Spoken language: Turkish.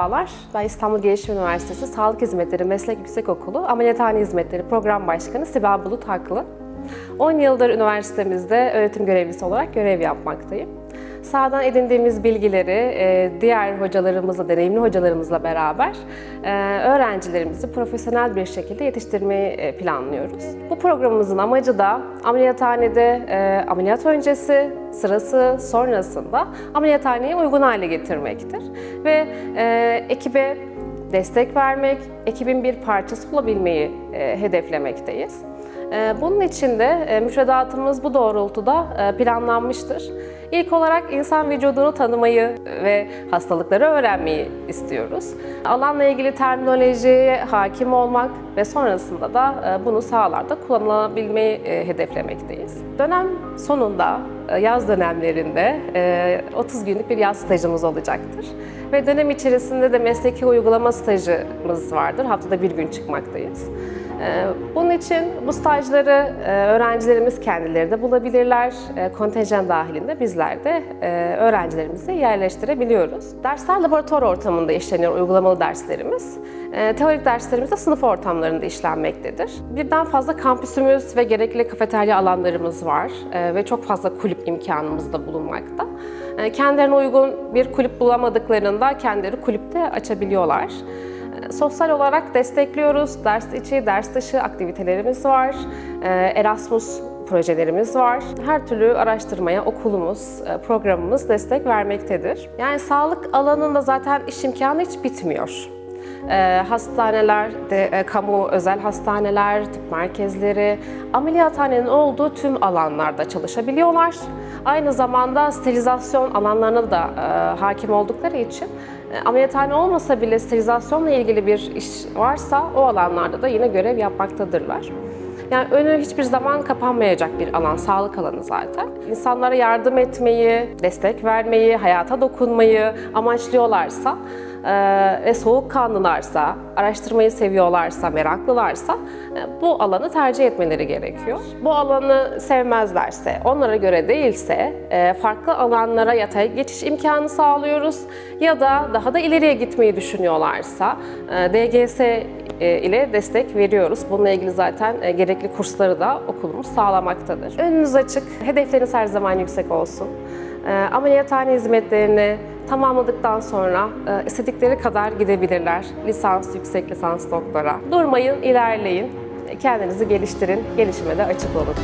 Merhabalar, ben İstanbul Gelişim Üniversitesi Sağlık Hizmetleri Meslek Yüksekokulu Ameliyathane Hizmetleri Program Başkanı Sibel Bulut Haklı. 10 yıldır üniversitemizde öğretim görevlisi olarak görev yapmaktayım. Sahadan edindiğimiz bilgileri e, diğer hocalarımızla, deneyimli hocalarımızla beraber e, öğrencilerimizi profesyonel bir şekilde yetiştirmeyi e, planlıyoruz. Bu programımızın amacı da ameliyathanede ameliyat öncesi, sırası, sonrasında ameliyathaneyi uygun hale getirmektir. Ve ekibe destek vermek, ekibin bir parçası olabilmeyi hedeflemekteyiz. Bunun için de müfredatımız bu doğrultuda planlanmıştır. İlk olarak insan vücudunu tanımayı ve hastalıkları öğrenmeyi istiyoruz. Alanla ilgili terminolojiye hakim olmak ve sonrasında da e, bunu sahalarda kullanılabilmeyi e, hedeflemekteyiz. Dönem sonunda, e, yaz dönemlerinde e, 30 günlük bir yaz stajımız olacaktır. Ve dönem içerisinde de mesleki uygulama stajımız vardır. Haftada bir gün çıkmaktayız. Ee, Bunun için bu stajları e, öğrencilerimiz kendileri de bulabilirler. E, Kontenjan dahilinde bizler de e, öğrencilerimizi yerleştirebiliyoruz. Dersler laboratuvar ortamında işleniyor uygulamalı derslerimiz. Teorik derslerimiz de sınıf ortamlarında işlenmektedir. Birden fazla kampüsümüz ve gerekli kafeterya alanlarımız var ve çok fazla kulüp imkanımız da bulunmakta. E, Kendilerine uygun bir kulüp bulamadıklarında kendileri kulüpte açabiliyorlar. E, Sosyal olarak destekliyoruz. Ders içi, ders dışı aktivitelerimiz var. E, Erasmus projelerimiz var. Her türlü araştırmaya okulumuz, e, programımız destek vermektedir. Yani sağlık alanında zaten iş imkanı hiç bitmiyor. E, hastaneler, de, e, kamu özel hastaneler, tıp merkezleri, ameliyathanenin olduğu tüm alanlarda çalışabiliyorlar. Aynı zamanda sterilizasyon alanlarına da e, hakim oldukları için e, ameliyathane olmasa bile sterilizasyonla ilgili bir iş varsa o alanlarda da yine görev yapmaktadırlar. Yani önü hiçbir zaman kapanmayacak bir alan, sağlık alanı zaten. İnsanlara yardım etmeyi, destek vermeyi, hayata dokunmayı amaçlıyorlarsa e, ve soğukkanlılarsa, araştırmayı seviyorlarsa, meraklılarsa e, bu alanı tercih etmeleri gerekiyor. Bu alanı sevmezlerse, onlara göre değilse e, farklı alanlara yatay geçiş imkanı sağlıyoruz ya da daha da ileriye gitmeyi düşünüyorlarsa e, DGS ile destek veriyoruz. Bununla ilgili zaten gerekli kursları da okulumuz sağlamaktadır. Önünüz açık, hedefleriniz her zaman yüksek olsun. Ameliyathane hizmetlerini tamamladıktan sonra e, istedikleri kadar gidebilirler. Lisans, yüksek lisans, doktora. Durmayın, ilerleyin. Kendinizi geliştirin, gelişime de açık olun.